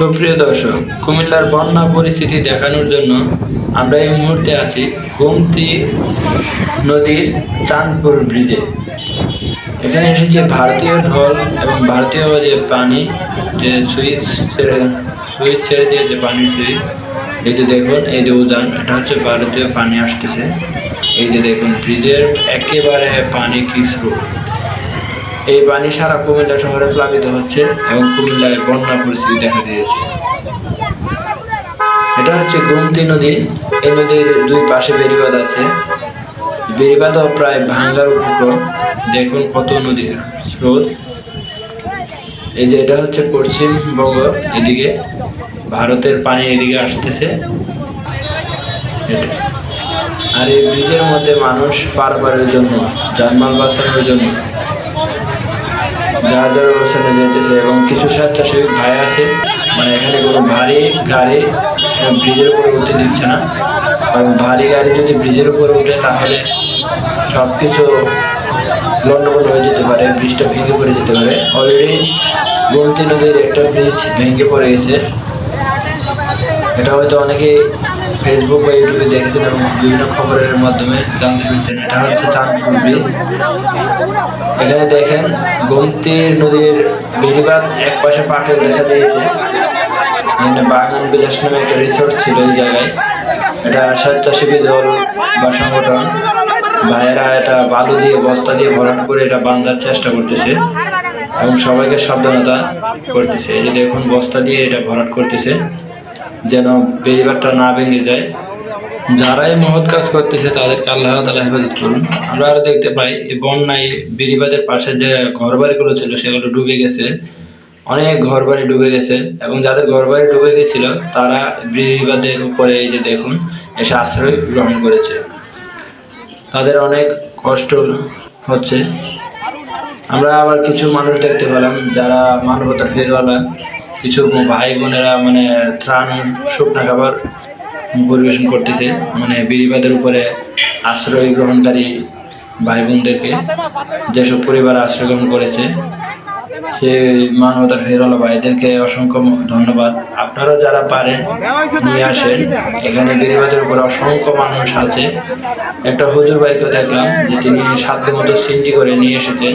সুপ্রিয় দর্শক, কুমিল্লার বন্যা পরিস্থিতি দেখানোর জন্য আমরা এই মুহূর্তে আছি গোমতী নদীর চাঁদপুর ব্রিজে। এখানে এসেছে ভারতীয় ঢল এবং ভারতীয় যে পানি, যে সুইচ ছেড়ে সুইচ ছেড়ে দিয়েছে পানির সুইচ, এই যে দেখুন, এই যে উদান এটা হচ্ছে ভারতীয় পানি আসতেছে। এই যে দেখুন, ব্রিজের একেবারে পানি কি স্রোত। এই পানি সারা কুমিল্লা শহরে প্লাবিত হচ্ছে এবং কুমিল্লায় বন্যা পরিস্থিতি দেখা দিয়েছে। এটা হচ্ছে গোমতী নদী। এই নদীর দুই পাশে বেড়িবাঁধ আছে। বেড়িবাঁধও প্রায় ভাঙ্গার উপক্রম দেখুন কত নদীর স্রোত। এই যে এটা হচ্ছে পশ্চিমবঙ্গ এদিকে ভারতের পানি এদিকে আসতেছে। আর এই ব্রিজের মধ্যে মানুষ পারাপারের জন্য, যানমাল বাঁচানোর জন্য যার যার অবস্থানে যেতেছে এবং কিছু স্বেচ্ছাসেবী ভাই আছে। মানে এখানে কোনো ভারী গাড়ি ব্রিজের উপরে উঠতে দিচ্ছে না। কারণ ভারী গাড়ি যদি ব্রিজের উপরে উঠে, তাহলে সব কিছু গন্ডগোল হয়ে যেতে পারে ব্রিজটা ভেঙে পড়ে যেতে পারে। অলরেডি গোমতী নদীর একটা ব্রিজ ভেঙে পড়ে গেছে। এটা হয়তো অনেকেই ফেসবুক বা ইউটিউবে দেখেছেন এবং বিভিন্ন খবরের মাধ্যমে জানতে পেরেছেন। এটা হচ্ছে চাঁদপুর ব্রিজ এখানে দেখেন গোমতীর নদীর বেড়িবাঁধ এক পাশে পাটেল দেখা দিয়েছে। এখানে বাগান বিলাস নামে একটা রিসোর্ট ছিল এই জায়গায়। এটা স্বেচ্ছাসেবী দল বা সংগঠন। ভাইয়েরা এটা বালু দিয়ে, বস্তা দিয়ে ভরাট করে এটা বাঁধার চেষ্টা করতেছে এবং সবাইকে সাবধানতা করতেছে। এই যে দেখুন, বস্তা দিয়ে এটা ভরাট করতেছে। যেন বেড়িবাঁধটা না ভেঙে যায়। যারাই মহৎ কাজ করতেছে, তাদেরকে আল্লাহ তালা হেফাজত করুন। আমরা আরও দেখতে পাই, এই বন্যায় বেড়িবাঁধের পাশে যে ঘর বাড়িগুলো ছিল, সেগুলো ডুবে গেছে। অনেক ঘর বাড়ি ডুবে গেছে এবং যাদের ঘর বাড়ি ডুবে গেছিল, তারা বেড়িবাঁধের উপরে এই যে দেখুন, এসে আশ্রয় গ্রহণ করেছে। তাদের অনেক কষ্ট হচ্ছে। আমরা আবার কিছু মানুষ দেখতে পেলাম, যারা মানবতা ফেরওয়ালা কিছু ভাই বোনেরা মানে ত্রাণ, শুকনা খাবার পরিবেশন করতেছে মানে বেড়িবাঁধের উপরে আশ্রয় গ্রহণকারী ভাই বোনদেরকে। যেসব পরিবার আশ্রয় গ্রহণ করেছে, সেই মানবতার ফেরওয়ালা ভাইদেরকে অসংখ্য ধন্যবাদ। আপনারা যারা পারেন, নিয়ে আসেন। এখানে বেড়িবাঁধের উপরে অসংখ্য মানুষ আছে। একটা হুজুর ভাইকেও দেখলাম যে তিনি সাধ্য মতো সিন্ডি করে নিয়ে এসেছেন।